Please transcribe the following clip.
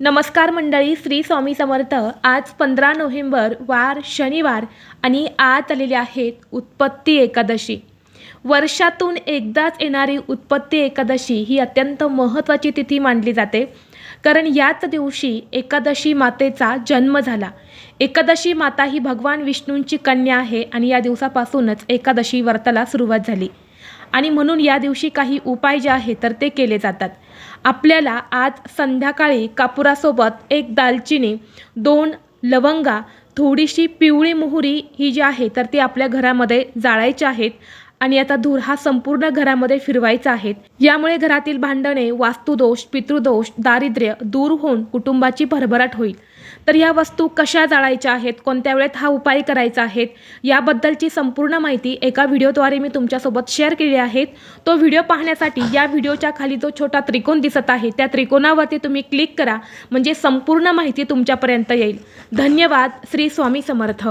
नमस्कार मंडळी श्री स्वामी समर्थ. आज पंधरा नोव्हेंबर वार शनिवार आणि आत आलेले आहेत उत्पत्ती एकादशी. वर्षातून एकदाच येणारी उत्पत्ती एकादशी ही अत्यंत महत्त्वाची तिथी मानली जाते. कारण याच दिवशी एकादशी मातेचा जन्म झाला. एकादशी माता ही भगवान विष्णूंची कन्या आहे आणि या दिवसापासूनच एकादशी व्रताला सुरुवात झाली. आणि म्हणून या दिवशी काही उपाय जे आहे तर ते केले जातात. आपल्याला आज संध्याकाळी कापुरासोबत एक दालचिनी दोन लवंगा थोडीशी पिवळी मोहरी ही जी आहे तर ती आपल्या घरामध्ये जाळायची आहेत. आणि आता धूर हा संपूर्ण घरामध्ये फिरवायचा आहे. यामुळे घरातील भांडणे वास्तुदोष पितृदोष दारिद्र्य दूर होऊन कुटुंबाची भरभराट होईल. तर या वस्तू कशा जाळायच्या आहेत? कोणत्या वेळेत हा उपाय करायचा आहे? याबद्दलची संपूर्ण माहिती एका व्हिडिओद्वारे मी तुमच्यासोबत शेअर केली आहे. तो व्हिडिओ पाहण्यासाठी या व्हिडिओच्या खाली जो छोटा त्रिकोण दिसत आहे त्या त्रिकोणावरती तुम्ही क्लिक करा. म्हणजे संपूर्ण माहिती तुमच्यापर्यंत येईल. धन्यवाद. श्री स्वामी समर्थ.